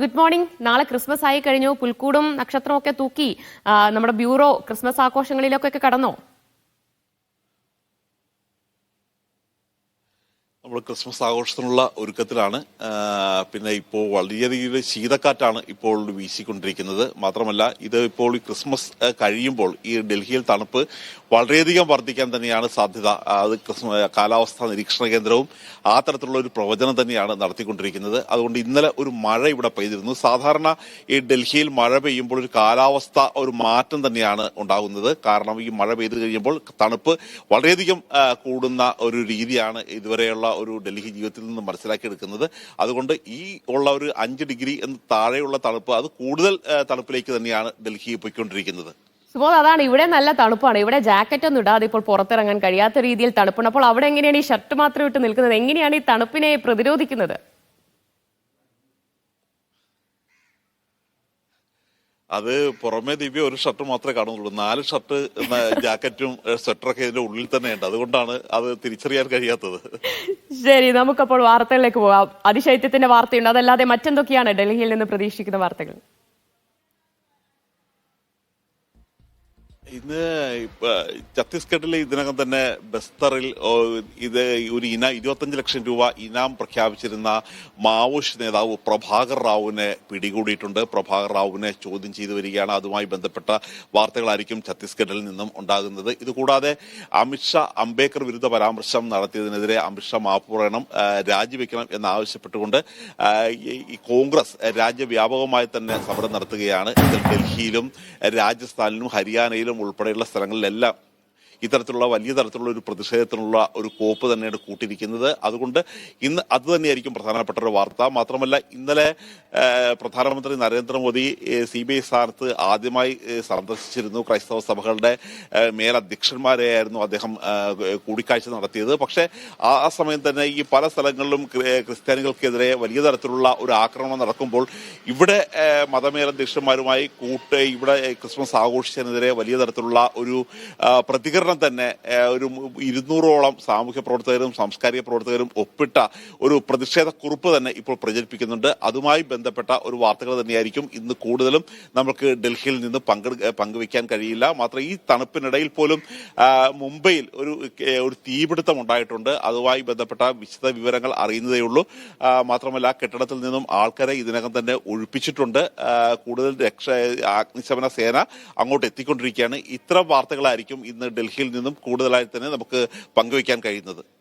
Good morning. നാളെ Christmas ആയി കഴിഞ്ഞു. പുൽക്കൂടും നക്ഷത്രമൊക്കെ തൂക്കി നമ്മുടെ ബ്യൂറോ ക്രിസ്മസ് ആഘോഷങ്ങളിലൊക്കെ കടന്നോ? നമ്മൾ ക്രിസ്മസ് ആഘോഷത്തിനുള്ള ഒരുക്കത്തിലാണ്. പിന്നെ ഇപ്പോൾ വലിയ രീതിയിൽ ശീതക്കാറ്റാണ് ഇപ്പോൾ വീശിക്കൊണ്ടിരിക്കുന്നത്. മാത്രമല്ല ഇത് ഇപ്പോൾ ക്രിസ്മസ് കഴിയുമ്പോൾ ഈ ഡൽഹിയിൽ തണുപ്പ് വളരെയധികം വർദ്ധിക്കാൻ തന്നെയാണ് സാധ്യത. അത് ക്രിസ്മ കാലാവസ്ഥാ നിരീക്ഷണ കേന്ദ്രവും ആ തരത്തിലുള്ള ഒരു പ്രവചനം തന്നെയാണ് നടത്തിക്കൊണ്ടിരിക്കുന്നത്. അതുകൊണ്ട് ഇന്നലെ ഒരു മഴ ഇവിടെ പെയ്തിരുന്നു. സാധാരണ ഈ ഡൽഹിയിൽ മഴ പെയ്യുമ്പോൾ ഒരു കാലാവസ്ഥ ഒരു മാറ്റം തന്നെയാണ് ഉണ്ടാകുന്നത്. കാരണം ഈ മഴ പെയ്തു കഴിയുമ്പോൾ തണുപ്പ് വളരെയധികം കൂടുന്ന ഒരു രീതിയാണ് ഇതുവരെയുള്ള ഒരു ഡൽഹി ജീവിതത്തിൽ നിന്ന് മനസ്സിലാക്കിയെടുക്കുന്നത്. അതുകൊണ്ട് ഈ ഉള്ള ഒരു അഞ്ച് ഡിഗ്രി എന്ന് താഴെയുള്ള തണുപ്പ് അത് കൂടുതൽ തണുപ്പിലേക്ക് തന്നെയാണ് ഡൽഹി പോയിക്കൊണ്ടിരിക്കുന്നത്. സുബോധ അതാണ് ഇവിടെ നല്ല തണുപ്പാണ്. ഇവിടെ ജാക്കറ്റ് ഒന്നും ഇടാതെ ഇപ്പോൾ പുറത്തിറങ്ങാൻ കഴിയാത്ത രീതിയിൽ തണുപ്പാണ് അപ്പോൾ അവിടെ എങ്ങനെയാണ് ഈ ഷർട്ട് മാത്രം ഇട്ട് നിൽക്കുന്നത്? എങ്ങനെയാണ് ഈ തണുപ്പിനെ പ്രതിരോധിക്കുന്നത്? അത് പുറമേ ദിവ്യ ഒരു ഷർട്ട് മാത്രമേ കാണുന്നുള്ളൂ. നാല് ഷർട്ട് ജാക്കറ്റും സ്വെറ്ററൊക്കെ ഇതിന്റെ ഉള്ളിൽ തന്നെയുണ്ട്. അതുകൊണ്ടാണ് അത് തിരിച്ചറിയാൻ കഴിയാത്തത്. ശരി നമുക്കപ്പോൾ വാർത്തകളിലേക്ക് പോകാം. അതിശൈത്യത്തിന്റെ വാർത്തയുണ്ട്. അതല്ലാതെ മറ്റെന്തൊക്കെയാണ് ഡൽഹിയിൽ നിന്ന് പ്രതീക്ഷിക്കുന്ന വാർത്തകൾ? ഇന്ന് ഛത്തീസ്ഗഡിൽ ഇതിനകം തന്നെ ബസ്തറിൽ ഇത് ഒരു ഇന ഇരുപത്തഞ്ച് ലക്ഷം രൂപ ഇനാം പ്രഖ്യാപിച്ചിരുന്ന മാവോയിസ്റ്റ് നേതാവ് പ്രഭാകർ റാവുവിനെ പിടികൂടിയിട്ടുണ്ട്. പ്രഭാകർ റാവുവിനെ ചോദ്യം ചെയ്തു വരികയാണ്. അതുമായി ബന്ധപ്പെട്ട വാർത്തകളായിരിക്കും ഛത്തീസ്ഗഡിൽ നിന്നും ഉണ്ടാകുന്നത്. ഇതുകൂടാതെ അമിത്ഷാ അംബേദ്കർ വിരുദ്ധ പരാമർശം നടത്തിയതിനെതിരെ അമിത്ഷാ മാപ്പ് പറയണം രാജിവെക്കണം എന്നാവശ്യപ്പെട്ടുകൊണ്ട് ഈ- കോൺഗ്രസ് രാജ്യവ്യാപകമായി തന്നെ സമരം നടത്തുകയാണ്. ഡൽഹിയിലും രാജസ്ഥാനിലും ഹരിയാനയിലും ഉൾപ്പെടെയുള്ള സ്ഥലങ്ങളിലെല്ലാം ഇത്തരത്തിലുള്ള വലിയ തരത്തിലുള്ള ഒരു പ്രതിഷേധത്തിനുള്ള ഒരു കോപ്പ് തന്നെയാണ് കൂട്ടിയിരിക്കുന്നത്. അതുകൊണ്ട് ഇന്ന് അത് തന്നെയായിരിക്കും പ്രധാനപ്പെട്ട ഒരു വാർത്ത. മാത്രമല്ല ഇന്നലെ പ്രധാനമന്ത്രി നരേന്ദ്രമോദി സി ബി ഐ സ്ഥാനത്ത് ആദ്യമായി സന്ദർശിച്ചിരുന്നു. ക്രൈസ്തവ സഭകളുടെ മേലധ്യക്ഷന്മാരെയായിരുന്നു അദ്ദേഹം കൂടിക്കാഴ്ച നടത്തിയത്. പക്ഷേ ആ സമയം തന്നെ ഈ പല സ്ഥലങ്ങളിലും ക്രിസ്ത്യാനികൾക്കെതിരെ വലിയ തരത്തിലുള്ള ഒരു ആക്രമണം നടക്കുമ്പോൾ ഇവിടെ മതമേലധ്യക്ഷന്മാരുമായി കൂട്ട് ഇവിടെ ക്രിസ്മസ് ആഘോഷിച്ചതിനെതിരെ വലിയ തരത്തിലുള്ള ഒരു ആ, പ്രതികരണം തന്നെ ഒരു ഇരുന്നൂറോളം സാമൂഹ്യ പ്രവർത്തകരും സാംസ്കാരിക പ്രവർത്തകരും ഒപ്പിട്ട ഒരു പ്രതിഷേധ കുറിപ്പ് തന്നെ ഇപ്പോൾ പ്രചരിപ്പിക്കുന്നുണ്ട്. അതുമായി ബന്ധപ്പെട്ട ഒരു വാർത്തകൾ തന്നെയായിരിക്കും ഇന്ന് കൂടുതലും നമുക്ക് ഡൽഹിയിൽ നിന്ന് പങ്കെടു പങ്കുവയ്ക്കാൻ കഴിയില്ല. മാത്രം ഈ തണുപ്പിനിടയിൽ പോലും മുംബൈയിൽ ഒരു ഒരു തീപിടുത്തം ഉണ്ടായിട്ടുണ്ട്. അതുമായി ബന്ധപ്പെട്ട വിശദ വിവരങ്ങൾ അറിയുന്നതേ ഉള്ളൂ. മാത്രമല്ല കെട്ടിടത്തിൽ നിന്നും ആൾക്കാരെ ഇതിനകം തന്നെ ഒഴിപ്പിച്ചിട്ടുണ്ട്. കൂടുതൽ രക്ഷ അഗ്നിശമന സേന അങ്ങോട്ട് എത്തിക്കൊണ്ടിരിക്കുകയാണ്. ഇത്തരം വാർത്തകളായിരിക്കും ഇന്ന് ഡൽഹിയിൽ നിന്നും കൂടുതലായി തന്നെ നമുക്ക് പങ്കുവയ്ക്കാൻ കഴിയുന്നത്.